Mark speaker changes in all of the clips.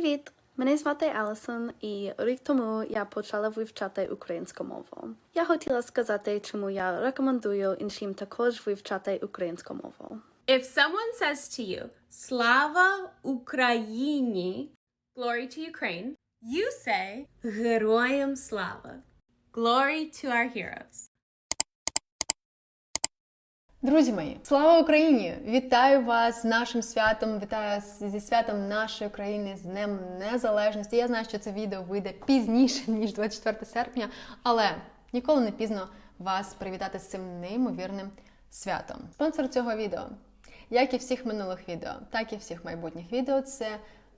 Speaker 1: Привіт! Мене звати Алісон, і рік тому я почала вивчати українську мову. Я хотіла сказати, чому я рекомендую іншим також вивчати українську мову.
Speaker 2: If someone says to you, Slava Ukraini, glory to Ukraine, you say, Героям слава, glory to our heroes.
Speaker 3: Друзі мої, слава Україні! Вітаю вас з нашим святом. Вітаю зі святом нашої країни з Днем Незалежності. Я знаю, що це відео вийде пізніше ніж 24 серпня, але ніколи не пізно вас привітати з цим неймовірним святом. Спонсор цього відео, як і всіх минулих відео, так і всіх майбутніх відео, це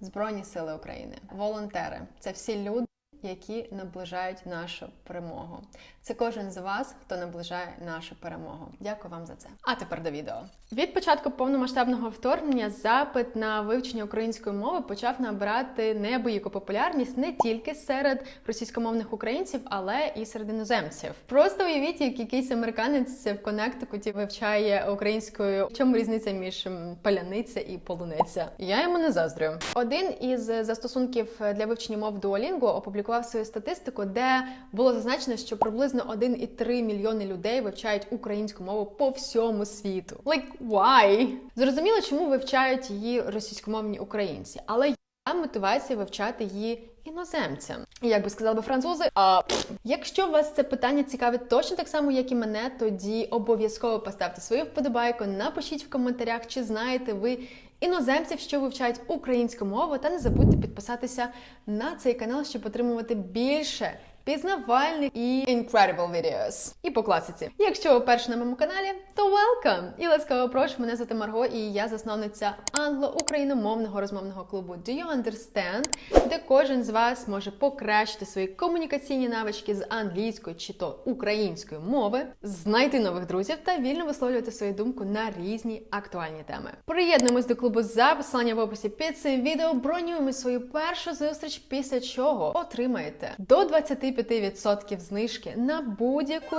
Speaker 3: Збройні Сили України. Волонтери це всі люди. Які наближають нашу перемогу. Це кожен з вас, хто наближає нашу перемогу. Дякую вам за це. А тепер до відео. Від початку повномасштабного вторгнення запит на вивчення української мови почав набирати неабияку популярність не тільки серед російськомовних українців, але і серед іноземців. Просто уявіть, як якийсь американець в Коннектикуті вивчає українською. В чому різниця між паляниця і полуниця? Я йому не заздрю. Один із застосунків для вивчення мов Duolingo опублікував свою статистику, де було зазначено, що приблизно 1,3 мільйони людей вивчають українську мову по всьому світу. Like, why? Зрозуміло, чому вивчають її російськомовні українці, але є мотивація вивчати її іноземцям. Як би сказали би французи, а якщо вас це питання цікавить точно так само, як і мене, тоді обов'язково поставте свою вподобайку, напишіть в коментарях, чи знаєте ви іноземців, що вивчають українську мову, та не забудьте підписатися на цей канал, щоб отримувати більше пізнавальних і incredible videos. І по класиці. Якщо ви перші на моєму каналі, то welcome! І ласкаво прошу, мене звати Марго, і я засновниця англо-україномовного розмовного клубу Do You Understand, де кожен з вас може покращити свої комунікаційні навички з англійської чи то української мови, знайти нових друзів та вільно висловлювати свою думку на різні актуальні теми. Приєднуємось до клубу за посилання в описі під цим відео. Бронюємо свою першу зустріч, після чого отримаєте до 25% знижки на будь-яку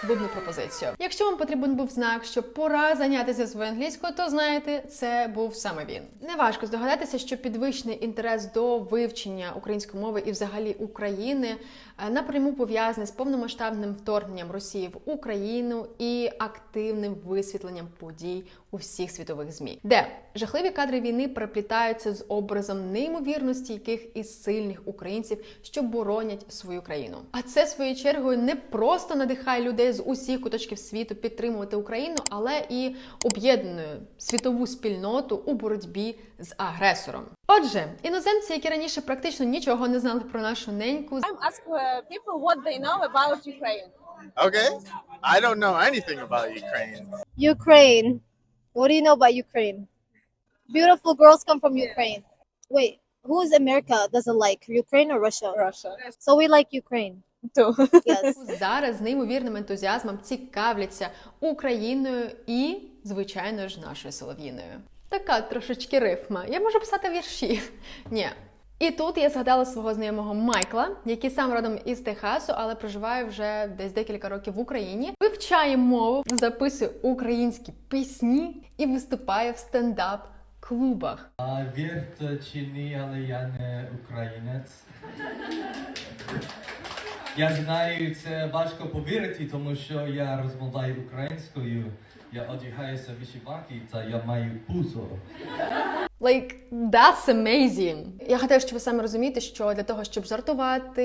Speaker 3: клубну пропозицію. Якщо вам потрібен був знак, що пора зайнятися своєю англійською, то знаєте, це був саме він. Неважко здогадатися, що підвищений інтерес до вивчення української мови і взагалі України е, напряму пов'язаний з повномасштабним вторгненням Росії в Україну і активним висвітленням подій у всіх світових змі, де жахливі кадри війни переплітаються з образом неймовірно стійких і сильних українців, що боронять свою країну. А це своєю чергою не просто надихає людей з усіх куточків світу підтримувати Україну, але і об'єднує світову спільноту у боротьбі з агресором. Отже, іноземці, які раніше практично нічого не знали про нашу неньку,
Speaker 4: I'm ask people what they know about Ukraine.
Speaker 5: Okay. I don't know anything about Ukraine.
Speaker 6: Ukraine. What do you know about Ukraine? Beautiful girls come from Ukraine. Wait, who is America doesn't like Ukraine or Russia?
Speaker 4: Russia.
Speaker 6: So we like Ukraine.
Speaker 4: Too.
Speaker 6: Yes.
Speaker 3: зараз з неймовірним ентузіазмом цікавляться Україною і, звичайно ж, нашою солов'їною. Така трошечки рифма. Я можу писати вірші. Ні. І тут я згадала свого знайомого Майкла, який сам родом із Техасу, але проживає вже десь декілька років в Україні. Вивчає мову, записує українські пісні і виступає в стендап-клубах.
Speaker 7: А вірте чи ні, але я не українець. Я знаю, це важко повірити, тому що я розмовляю українською, я одягаюся вишиванки та я маю пузо.
Speaker 3: Like, that's amazing! Я гадаю, що ви самі розумієте, що для того, щоб жартувати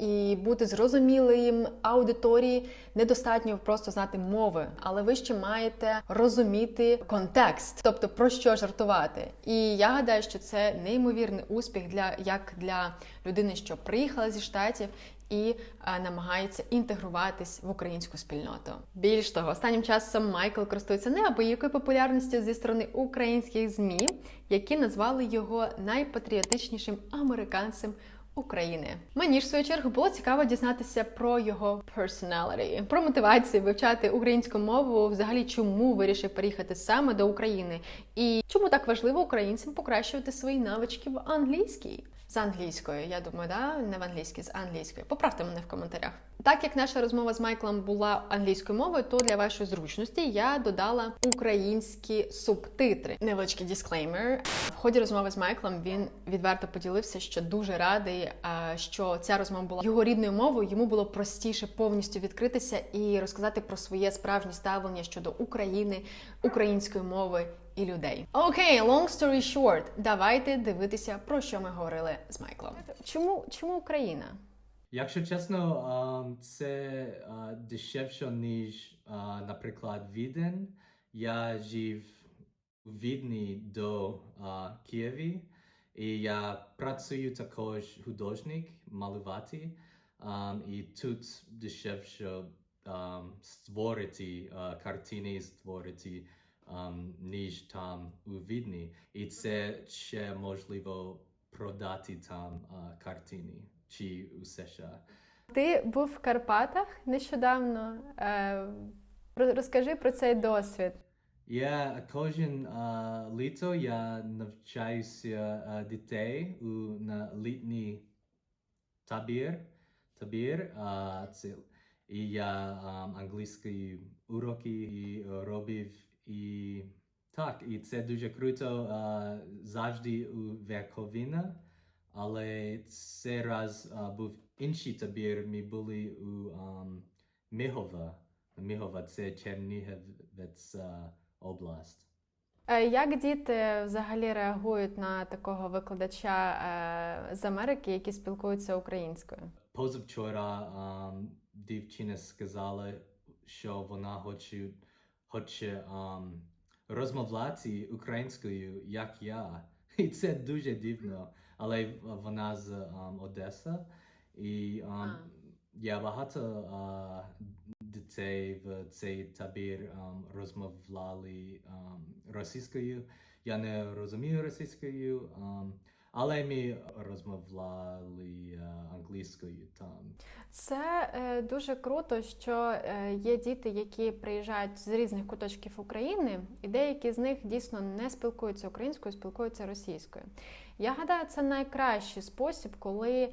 Speaker 3: і бути зрозумілим аудиторії, недостатньо просто знати мови, але ви ще маєте розуміти контекст, тобто про що жартувати. І я гадаю, що це неймовірний успіх для як для людини, що приїхала зі штатів. І е, намагається інтегруватись в українську спільноту. Більш того, останнім часом Майкл користується неабиякою популярністю зі сторони українських змі, які назвали його найпатріотичнішим американцем України. Мені ж в свою чергу було цікаво дізнатися про його personality, про мотивацію вивчати українську мову, взагалі чому вирішив переїхати саме до України, і чому так важливо українцям покращувати свої навички в англійській. З англійської, я думаю, да? не в англійській, з англійської. Поправте мене в коментарях. Так як наша розмова з Майклом була англійською мовою, то для вашої зручності я додала українські субтитри. Невеличкий дисклеймер. В ході розмови з Майклом він відверто поділився, що дуже радий, що ця розмова була його рідною мовою. Йому було простіше повністю відкритися і розказати про своє справжнє ставлення щодо України, української мови і людей. Окей, long story short, давайте дивитися про що ми говорили з Майклом. Чому чому Україна?
Speaker 7: Якщо чесно, це дешевше, ніж, наприклад, Віден. Я жив у Відні до Києві, і я працюю також художник, малювати. А, і тут дешевше а, створити а, картини, створити, а, ніж там у Відні. І це ще можливо продати там а, картини чи у США.
Speaker 3: Ти був в Карпатах нещодавно. Про- розкажи про цей досвід.
Speaker 7: Я кожен а, літо я навчаюся а, дітей у на літній табір. Табір а, це, і я а, англійської уроки і, робив і так, і це дуже круто а, завжди у Верховина. Але цей раз а, був інший табір. Ми були у ам, Мihova. Мihova – це Чернігівецька область.
Speaker 3: Е, як діти взагалі реагують на такого викладача е, з Америки, які спілкуються українською?
Speaker 7: Позавчора ам, дівчина сказала, що вона хоче, хоче ам, розмовляти українською, як я. І це дуже дивно. Але вона з ам, Одеса. І
Speaker 3: А.
Speaker 7: я багато а, дітей в цей табір ам, розмовляли ам, російською. Я не розумію російською, ам, але ми розмовляли англійською там.
Speaker 3: Це е, дуже круто, що е, є діти, які приїжджають з різних куточків України, і деякі з них дійсно не спілкуються українською, спілкуються російською. Я гадаю, це найкращий спосіб, коли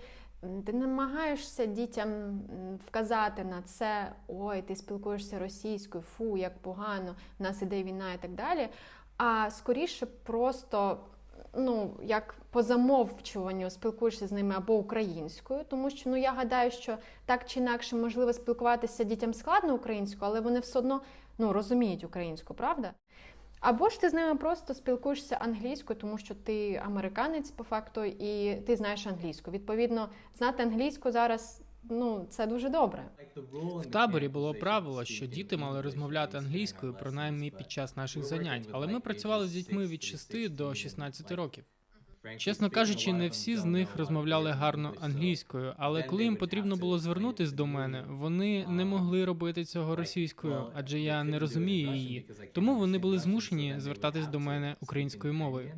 Speaker 3: ти намагаєшся дітям вказати на це, ой, ти спілкуєшся російською, фу, як погано, в нас іде війна і так далі. А скоріше просто ну, як по замовчуванню спілкуєшся з ними або українською, тому що ну я гадаю, що так чи інакше можливо спілкуватися дітям складно українською, але вони все одно ну, розуміють українську, правда? Або ж ти з ними просто спілкуєшся англійською, тому що ти американець по факту, і ти знаєш англійську. Відповідно, знати англійську зараз ну це дуже добре.
Speaker 8: В таборі було правило, що діти мали розмовляти англійською принаймні під час наших занять, але ми працювали з дітьми від 6 до 16 років. Чесно кажучи, не всі з них розмовляли гарно англійською, але коли їм потрібно було звернутись до мене, вони не могли робити цього російською, адже я не розумію її. Тому вони були змушені звертатись до мене українською мовою.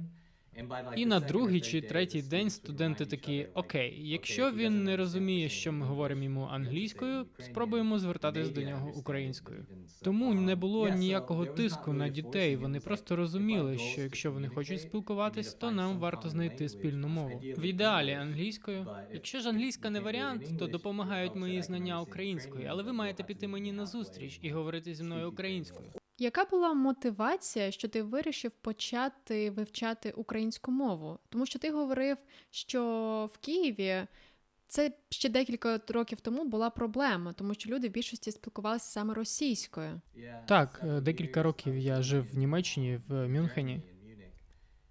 Speaker 8: І на другий чи третій день студенти такі: окей, якщо він не розуміє, що ми говоримо йому англійською, спробуємо звертатись до нього українською. Тому не було ніякого тиску на дітей. Вони просто розуміли, що якщо вони хочуть спілкуватись, то нам варто знайти спільну мову. В ідеалі англійською. Якщо ж англійська не варіант, то допомагають мої знання української, але ви маєте піти мені на зустріч і говорити зі мною українською.
Speaker 9: Яка була мотивація, що ти вирішив почати вивчати українську мову? Тому що ти говорив, що в Києві це ще декілька років тому була проблема, тому що люди в більшості спілкувалися саме російською.
Speaker 8: Так, е, декілька років я жив в Німеччині в Мюнхені.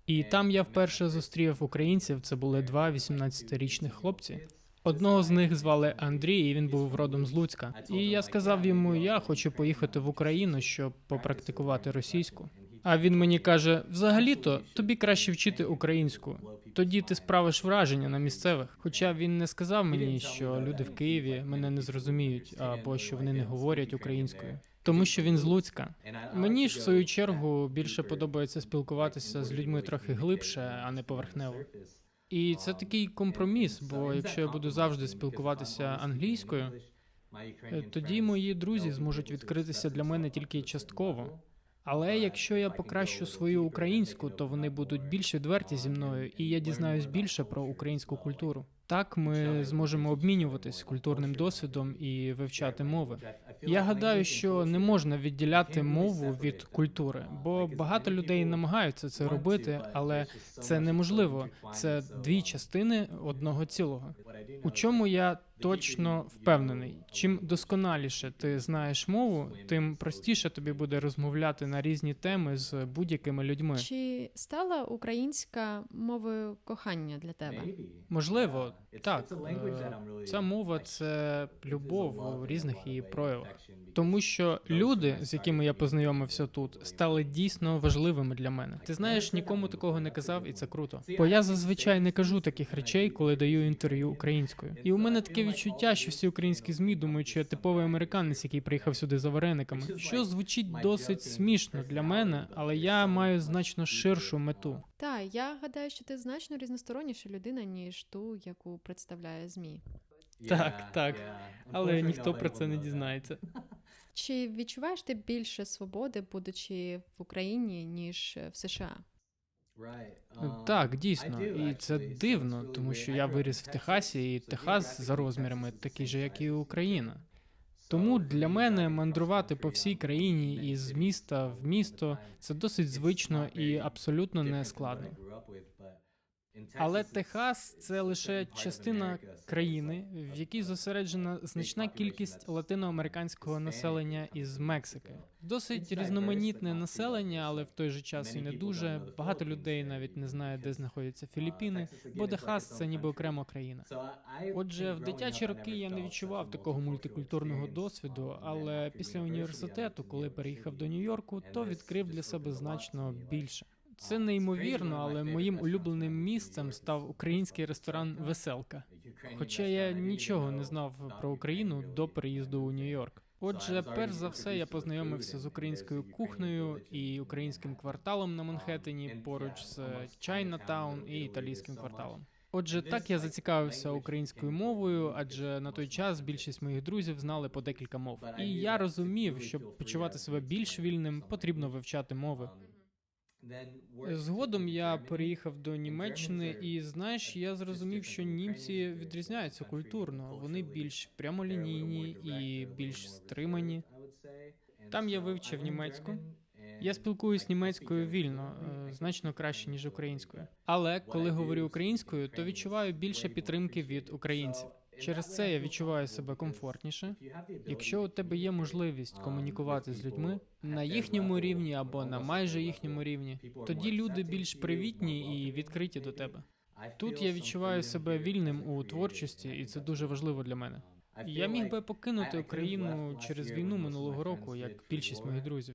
Speaker 8: І там я вперше зустрів українців. Це були два 18-річних хлопці. Одного з них звали Андрій, і він був родом з Луцька. І я сказав йому: я хочу поїхати в Україну, щоб попрактикувати російську. А він мені каже: взагалі-то тобі краще вчити українську. Тоді ти справиш враження на місцевих. Хоча він не сказав мені, що люди в Києві мене не зрозуміють, або що вони не говорять українською. Тому що він з Луцька. Мені ж в свою чергу більше подобається спілкуватися з людьми трохи глибше, а не поверхнево. І це такий компроміс, бо якщо я буду завжди спілкуватися англійською, тоді мої друзі зможуть відкритися для мене тільки частково. Але якщо я покращу свою українську, то вони будуть більш відверті зі мною, і я дізнаюсь більше про українську культуру. Так ми зможемо обмінюватись культурним досвідом і вивчати мови. Я гадаю, що не можна відділяти мову від культури, бо багато людей намагаються це робити, але це неможливо. Це дві частини одного цілого. У чому я точно впевнений? Чим досконаліше ти знаєш мову, тим простіше тобі буде розмовляти на різні теми з будь-якими людьми.
Speaker 9: Чи стала українська мовою кохання для тебе?
Speaker 8: Можливо, так. Ця мова це любов у різних її проявах. Тому що люди, з якими я познайомився тут, стали дійсно важливими для мене. Ти знаєш, нікому такого не казав, і це круто. Бо я зазвичай не кажу таких речей, коли даю інтерв'ю українською. І у мене таке відчуття, що всі українські змі думають, що я типовий американець, який приїхав сюди за варениками. Що звучить досить смішно для мене, але я маю значно ширшу мету.
Speaker 9: Та я гадаю, що ти значно різносторонніша людина, ніж ту, яку представляє ЗМІ.
Speaker 8: Так, так. Але ніхто про це не дізнається.
Speaker 9: Чи відчуваєш ти більше свободи, будучи в Україні, ніж в США?
Speaker 8: Так, дійсно, і це дивно, тому що я виріс в Техасі, і Техас за розмірами такий же, як і Україна. Тому для мене мандрувати по всій країні із міста в місто це досить звично і абсолютно не складно. Але Техас це лише частина країни, в якій зосереджена значна кількість латиноамериканського населення із Мексики. Досить різноманітне населення, але в той же час і не дуже. Багато людей навіть не знає, де знаходяться Філіппіни, бо Техас це ніби окрема країна. Отже, в дитячі роки я не відчував такого мультикультурного досвіду, але після університету, коли переїхав до Нью-Йорку, то відкрив для себе значно більше. Це неймовірно, але моїм улюбленим місцем став український ресторан Веселка. Хоча я нічого не знав про Україну до переїзду у Нью-Йорк. Отже, перш за все, я познайомився з українською кухнею і українським кварталом на Манхеттені поруч з Чайнатаун і італійським кварталом. Отже, так я зацікавився українською мовою, адже на той час більшість моїх друзів знали по декілька мов. І я розумів, щоб почувати себе більш вільним, потрібно вивчати мови. Згодом я переїхав до Німеччини, і знаєш, я зрозумів, що німці відрізняються культурно. Вони більш прямолінійні і більш стримані. Там я вивчив німецьку. Я спілкуюсь німецькою вільно, е, значно краще ніж українською. Але коли говорю українською, то відчуваю більше підтримки від українців. Через це я відчуваю себе комфортніше. Якщо у тебе є можливість комунікувати з людьми на їхньому рівні або на майже їхньому рівні, тоді люди більш привітні і відкриті до тебе. Тут я відчуваю себе вільним у творчості, і це дуже важливо для мене. Я міг би покинути Україну через війну минулого року, як більшість моїх друзів.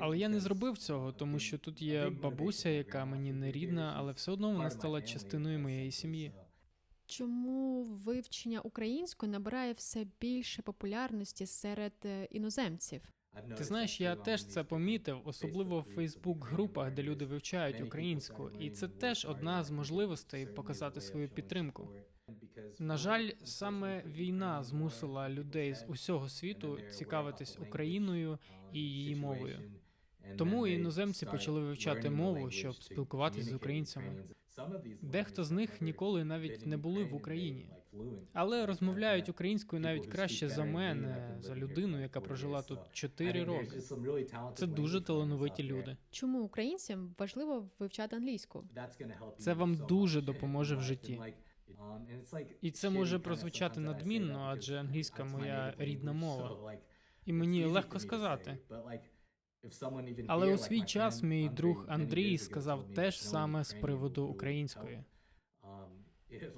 Speaker 8: Але я не зробив цього, тому що тут є бабуся, яка мені не рідна, але все одно вона стала частиною моєї сім'ї.
Speaker 9: Чому вивчення української набирає все більше популярності серед е, іноземців?
Speaker 8: Ти знаєш, я теж це помітив, особливо в Фейсбук-групах, де люди вивчають українську, і це теж одна з можливостей показати свою підтримку. На жаль, саме війна змусила людей з усього світу цікавитись Україною і її мовою. Тому іноземці почали вивчати мову, щоб спілкуватися з українцями. Дехто з них ніколи навіть не були в Україні, але розмовляють українською навіть краще за мене, за людину, яка прожила тут 4 роки. Це дуже талановиті люди.
Speaker 9: Чому українцям важливо вивчати англійську?
Speaker 8: Це вам дуже допоможе в житті. І це може прозвучати надмінно, адже англійська моя рідна мова. І мені легко сказати. Але у свій час мій друг Андрій сказав те ж саме з приводу української.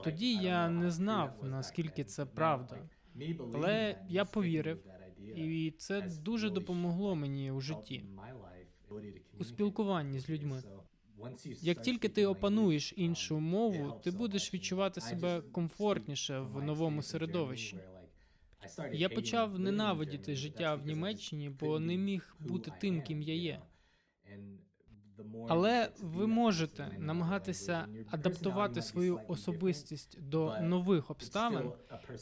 Speaker 8: Тоді я не знав наскільки це правда, але я повірив, і це дуже допомогло мені у житті у спілкуванні з людьми. Як тільки ти опануєш іншу мову, ти будеш відчувати себе комфортніше в новому середовищі. Я почав ненавидіти життя в Німеччині, бо не міг бути тим, ким я є. Але ви можете намагатися адаптувати свою особистість до нових обставин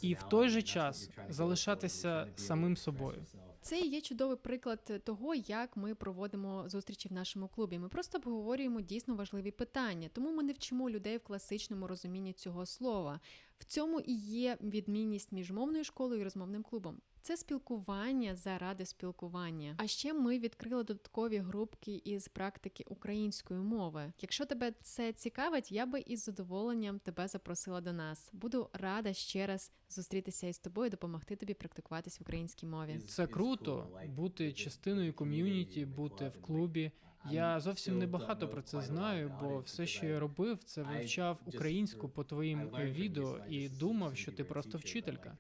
Speaker 8: і в той же час залишатися самим собою.
Speaker 9: Це є чудовий приклад того, як ми проводимо зустрічі в нашому клубі. Ми просто обговорюємо дійсно важливі питання, тому ми не вчимо людей в класичному розумінні цього слова. В цьому і є відмінність між мовною школою і розмовним клубом. Це спілкування заради спілкування. А ще ми відкрили додаткові групки із практики української мови. Якщо тебе це цікавить, я би із задоволенням тебе запросила до нас. Буду рада ще раз зустрітися із тобою, допомогти тобі практикуватись в українській мові.
Speaker 8: Це круто бути частиною ком'юніті, бути в клубі. Я зовсім не багато про це знаю, бо все, що я робив, це вивчав українську по твоїм відео і думав, що ти просто вчителька.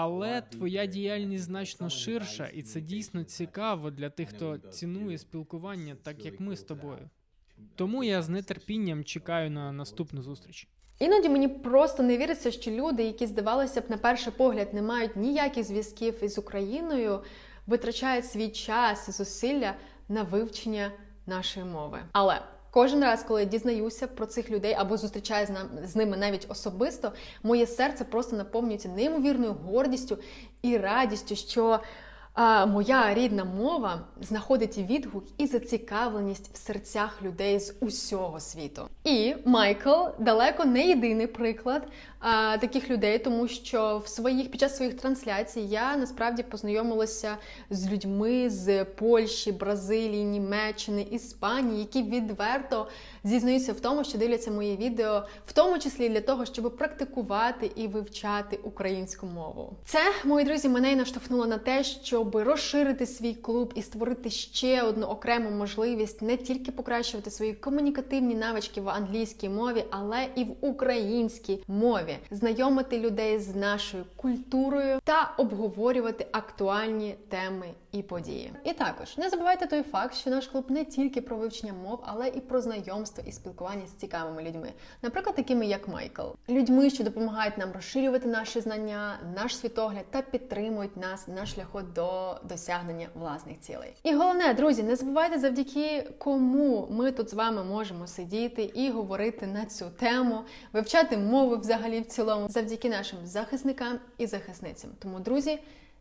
Speaker 8: Але твоя діяльність значно ширша, і це дійсно цікаво для тих, хто цінує спілкування, так як ми з тобою. Тому я з нетерпінням чекаю на наступну зустріч.
Speaker 3: Іноді мені просто не віриться, що люди, які здавалося б на перший погляд не мають ніяких зв'язків із Україною, витрачають свій час і зусилля на вивчення нашої мови. Але кожен раз, коли я дізнаюся про цих людей або зустрічаюся з ними навіть особисто, моє серце просто наповнюється неймовірною гордістю і радістю, що моя рідна мова знаходить відгук і зацікавленість в серцях людей з усього світу. І Майкл далеко не єдиний приклад таких людей, тому що в своїх під час своїх трансляцій я насправді познайомилася з людьми з Польщі, Бразилії, Німеччини, Іспанії, які відверто зізнаються в тому, що дивляться мої відео, в тому числі для того, щоб практикувати і вивчати українську мову. Це, мої друзі, мене й наштовхнуло на те, щоб розширити свій клуб і створити ще одну окрему можливість не тільки покращувати свої комунікативні навички в англійській мові, але і в українській мові, знайомити людей з нашою культурою та обговорювати актуальні теми і події. І також не забувайте той факт, що наш клуб не тільки про вивчення мов, але і про знайомство і спілкування з цікавими людьми, наприклад, такими як Майкл, людьми, що допомагають нам розширювати наші знання, наш світогляд та підтримують нас на шляху до досягнення власних цілей. І головне, друзі, не забувайте завдяки кому ми тут з вами можемо сидіти і говорити на цю тему, вивчати мови взагалі в цілому, завдяки нашим захисникам і захисницям. Тому, друзі.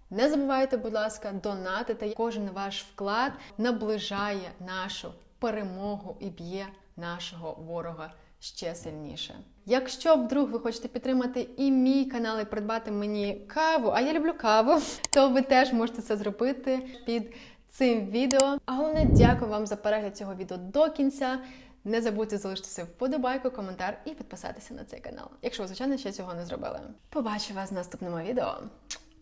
Speaker 3: Не забувайте, будь ласка, донатити. Кожен ваш вклад наближає нашу перемогу і б'є нашого ворога ще сильніше. Якщо вдруг ви хочете підтримати і мій канал, і придбати мені каву, а я люблю каву, то ви теж можете це зробити під цим відео. А головне, дякую вам за перегляд цього відео до кінця. Не забудьте залишитися вподобайку, коментар і підписатися на цей канал, якщо ви, звичайно, ще цього не зробили. Побачу вас в наступному відео.